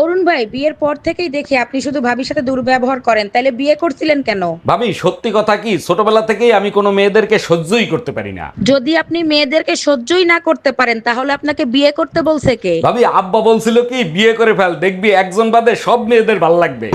অরুণ ভাই বিয়ের পর থেকেই দেখি আপনি শুধু ভাবির সাথে দুর্ব্যবহার করেন। তাহলে বিয়ে করছিলেন কেন? ভাবি সত্যি কথা কি? ছোটবেলা থেকেই আমি কোনো মেয়েদেরকে সহ্যই করতে পারি না। যদি আপনি মেয়েদেরকে সহ্যই না করতে পারেন তাহলে আপনাকে বিয়ে করতে বলছে কে? ভাবি আব্বা বলছিল কি বিয়ে করে ফেল দেখবি একজন বাদে সব মেয়েদের ভালো লাগবে।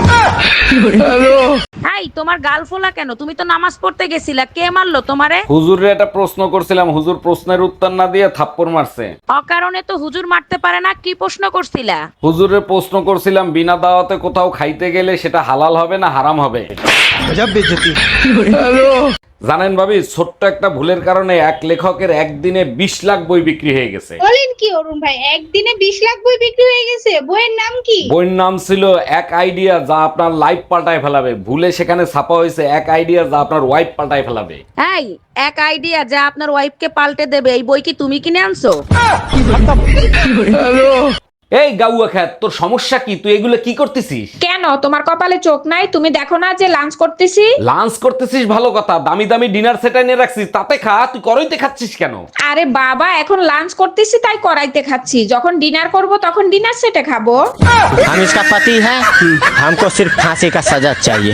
এই তোমার গাল ফোলা কেন? তুমি তো নামাজ পড়তে গেছিলা কে মারলো তোমারে? হুজুরে একটা প্রশ্ন করছিলাম হুজুর প্রশ্নের উত্তর না দিয়ে থাপ্পড় মারছে। অকারণে তো হুজুর মারতে পারে না কি প্রশ্ন করছিলা? হুজুরের প্রশ্ন করছিলাম বিনা দাওয়াতে কোথাও খাইতে গেলে সেটা হালাল হবে না হারাম হবে? জানেন ভাবি ছোট্ট একটা ভুলের কারণে এক লেখকের একদিনে বিশ লাখ বই বিক্রি হয়ে গেছে। বলেন কি অরুণ ভাই একদিনে বিশ লাখ বই বিক্রি হয়ে গেছে বইয়ের নাম কি? বইয়ের নাম ছিল এক আইডিয়া যা আপনার লাইফ পাল্টায় ফেলাবে। ভুলে সেখানে ছাপা হয়েছে এক আইডিয়া যা আপনার ওয়াইফ পাল্টায় ফেলাবে। এই এক আইডিয়া যা আপনার ওয়াইফকে পাল্টে দেবে এই বই কি তুমি কিনে আনছো? এই গাউয়া খ্যাত তোর সমস্যা কি তুই এগুলো কি করতেছিস কেন তোমার কপালে চোখ নাই তুমি দেখো না যে লাঞ্চ করতেছি লাঞ্চ করতেছিস ভালো কথা দামি দামি ডিনার সেট এনে রাখছিস তাতে খা তুই করইতে খাচ্ছিস কেন আরে বাবা এখন লাঞ্চ করতেছি তাই করাইতে খাচ্ছি যখন ডিনার করব তখন ডিনার সেটে খাবো हम इसका पति है हमको सिर्फ फांसी का सजा चाहिए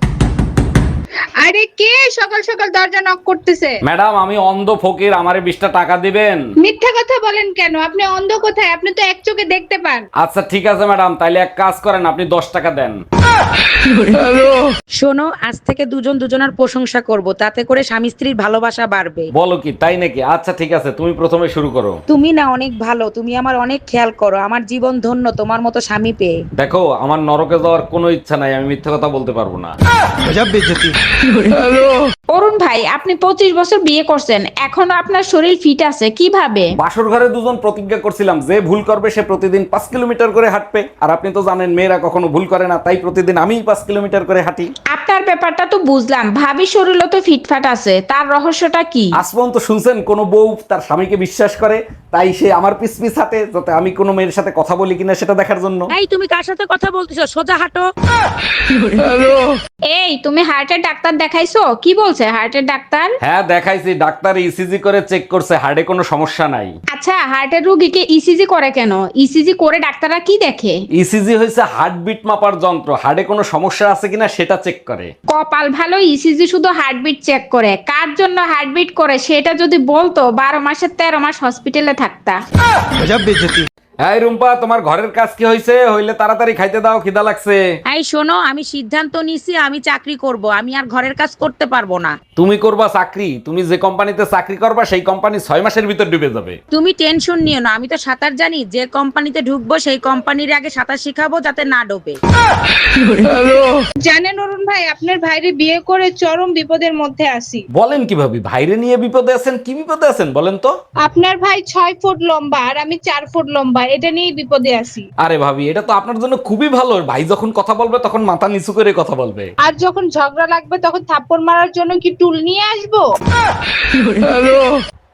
আরে কে সকাল সকাল দরজা নক করতেছে? ম্যাডাম আমি অন্ধ ফকির আমারে বিশটা টাকা দিবেন? মিথ্যা কথা বলেন কেন? আপনি অন্ধ কোথায়? আপনি তো এক চোখে দেখতে পান। আচ্ছা ঠিক আছে ম্যাডাম তাইলে এক কাজ করেন আপনি দশ টাকা দেন। শোনো আজ থেকে দুজন দুজনের প্রশংসা করব তাতে করে স্বামী স্ত্রীর ভালোবাসা বাড়বে। বলো কি তাই নাকি? আচ্ছা ঠিক আছে তুমি প্রথমে শুরু করো। তুমি না অনেক ভালো তুমি আমার অনেক খেয়াল করো আমার জীবন ধন্য তোমার মতো স্বামী পেয়ে। দেখো আমার নরকে যাওয়ার কোনো ইচ্ছা নাই আমি মিথ্যা কথা বলতে পারব না। হ্যালো অরুণ ভাই আপনি পঁচিশ বছর বিয়ে করছেন এখনও আপনার শরীর ফিট আছে কীভাবে? বাসর ঘরে দুজন প্রতিজ্ঞা করছিলাম যে ভুল করবে সে প্রতিদিন পাঁচ কিলোমিটার করে হাঁটবে। আর আপনি তো জানেন মেয়েরা কখনো ভুল করে না তাই প্রতিদিন আমিই পাঁচ কিলোমিটার করে হাঁটি। আপনার ব্যাপারটা তো বুঝলাম ভাবি শরীরও তো ফিটফাট আছে তার রহস্যটা কি? আজ পর্যন্ত শুনছেন কোনো বউ তার স্বামীকে বিশ্বাস করে তাই সে আমার পিস পিস হাঁটে যাতে আমি কোনো মেয়ের সাথে কথা বলি কিনা সেটা দেখার জন্য। এই তুমি কার সাথে কথা বলতেছো? সোজা হাঁটো। এই তুমি হার্টের ডাক্তার দেখাইছো? কি বলছে? হার্টের ডাক্তার? হ্যাঁ দেখাইছি। ডাক্তার ইসিজি করে চেক করছে। হার্টে কোনো সমস্যা নাই। আচ্ছা হার্টের রোগীকে ইসিজি করে কেন? ইসিজি করে ডাক্তাররা কি দেখে? ইসিজি হয়েছে হার্টবিট মাপার যন্ত্র। হার্টে কোনো সমস্যা আছে কিনা সেটা চেক করে। কপাল ভালো ইসিজি শুধু হার্টবিট চেক করে। কার জন্য হার্টবিট করে সেটা যদি বলতো বারো মাসের তেরো মাস হসপিটালে থাকতা। এই রুম্পা তোমার ঘরের কাজ কি হয়েছে হইলে তাড়াতাড়ি খাইতে দাও খিদা লাগছে। এই শোনো আমি সিদ্ধান্ত নিছি আমি চাকরি করব। আমি আর ঘরের কাজ করতে পারব না। তুমি করবা চাকরি তুমি যে কোম্পানিতে চাকরি করবা সেই কোম্পানি ছয় মাসের ভিতর ডুবে যাবে। তুমি টেনশন নিও না আমি তো সাঁতার জানি যে কোম্পানিতে ঢুকবো সেই কোম্পানির আগে সাঁতার শিখাবো যাতে না ডোবে। জানেন অরুণ ভাই আপনার ভাইরে বিয়ে করে চরম বিপদের মধ্যে আছি। বলেন কীভাবে? ভাইরে নিয়ে বিপদে আছেন কি বিপদে আছেন বলেন তো। আপনার ভাই ছয় ফুট লম্বা আর আমি চার ফুট লম্বা এটা নিয়েই বিপদে আছি। আরে ভাবি এটা তো আপনার জন্য খুবই ভালো। ভাই যখন কথা বলবে তখন মাথা নিচু করে কথা বলবে। আর যখন ঝগড়া লাগবে তখন থাপ্পড় মারার জন্য কি টুল নিয়ে আসব?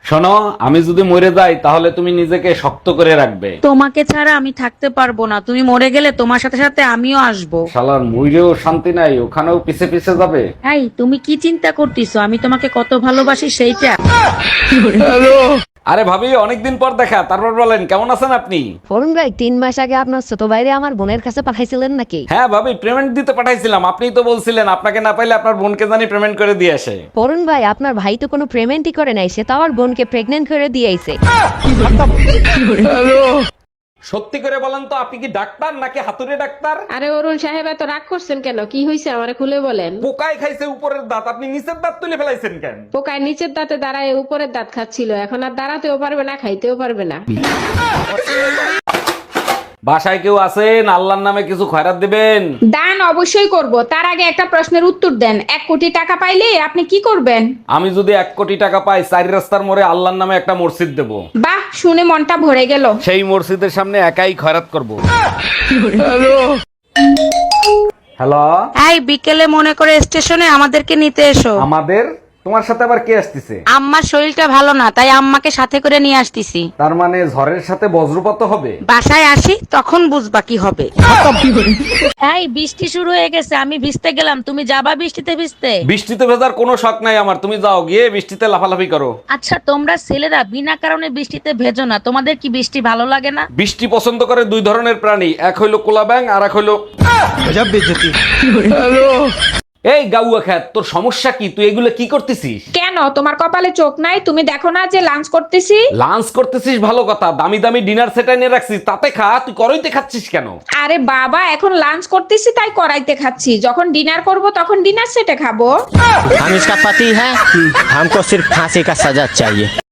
শোনো আমি যদি মরে যাই তাহলে তুমি নিজেকে শক্ত করে রাখবে। তোমাকে ছাড়া আমি থাকতে পারব না। তুমি মরে গেলে তোমার সাথে সাথে আমিও আসব। শালার মইরেও শান্তি নাই ওখানেও পিছে পিছে যাবে। এই তুমি কি চিন্তা করতেছো? আমি তোমাকে কত ভালোবাসি সেইটা। আরে ভাবি অনেকদিন পর দেখা। তারপর বলেন কেমন আছেন আপনি? অরুণ ভাই তিন মাস আগে আপনার ছোট ভাইরে আমার বোনের কাছে পাঠাইছিলেন নাকি? হ্যাঁ ভাবি পেমেন্ট দিতে পাঠাইছিলাম। আপনিই তো বলছিলেন আপনাকে না পাইলে আপনার বোনকে জানি পেমেন্ট করে দিয়ে আসে। অরুণ ভাই আপনার ভাই তো কোনো পেমেন্টই করে নাই সে তো আমার বোনকে প্রেগনেন্ট করে দিয়ে দিয়েছে সত্যি করে বলেন তো আপনি কি ডাক্তার নাকি হাতুড়ে ডাক্তার? আরে অরুণ সাহেব এত রাগ করছেন কেন? কি হয়েছে আমারে খুলে বলেন? পোকায় খাইছে উপরের দাঁত আপনি নিচের দাঁত তুলে ফেলাইছেন কেন? পোকায় নিচের দাঁতে দাঁড়ায় উপরের দাঁত খাচ্ছিল এখন আর দাঁড়াতেও পারবে না খাইতেও পারবে না। বাসায় কেউ আছেন? আল্লাহর নামে কিছু খয়রাত দিবেন? দান অবশ্যই করব। তার আগে একটা প্রশ্নের উত্তর দেন। এক কোটি টাকা পাইলে আপনি কি করবেন? আমি যদি এক কোটি টাকা পাই চারি রাস্তার মোড়ে আল্লাহর নামে একটা মসজিদ দেব। বাহ শুনে মনটা ভরে গেল। সেই মসজিদের সামনে একাই খয়রাত করব। হ্যালো এই বিকেলে মনে করে স্টেশনে আমাদেরকে নিতে এসো। আমাদের তোমার সাথে আবার কে আসতেছে? আম্মার শরীরটা ভালো না তাই আম্মাকে সাথে করে নিয়ে আসতেছি। তার মানে ঝড়ের সাথে বজ্রপাত হবে? বাসায় আসি তখন বুঝবা কি হবে। এই বৃষ্টি শুরু হয়ে গেছে আমি ভিজতে গেলাম তুমি যাবা বৃষ্টিতে ভিজতে? বৃষ্টিতে ভেজার কোনো শখ নাই আমার তুমি যাও গিয়ে বৃষ্টিতে লাফালাফি করো। আচ্ছা তোমরা ছেলেরা বিনা কারণে বৃষ্টিতে ভেজো না তোমাদের কি বৃষ্টি ভালো লাগে না? বৃষ্টি পছন্দ করে দুই ধরনের প্রাণী এক হইল কোলা ব্যাং আর এক হইল এই গাউয়া খ্যাত তোর সমস্যা কি তুই এগুলো কি করতেছিস কেন তোমার কপালে চোখ নাই তুমি দেখো না যে লাঞ্চ করতেছি লাঞ্চ করতেছিস ভালো কথা দামি দামি ডিনার সেট এনে রাখছিস তাতে খা তুই করইতে খাচ্ছিস কেন আরে বাবা এখন লাঞ্চ করতেছি তাই করাইতে খাচ্ছি যখন ডিনার করব তখন ডিনার সেটে খাবো हम इसका पति है हमको सिर्फ फांसी का सजा चाहिए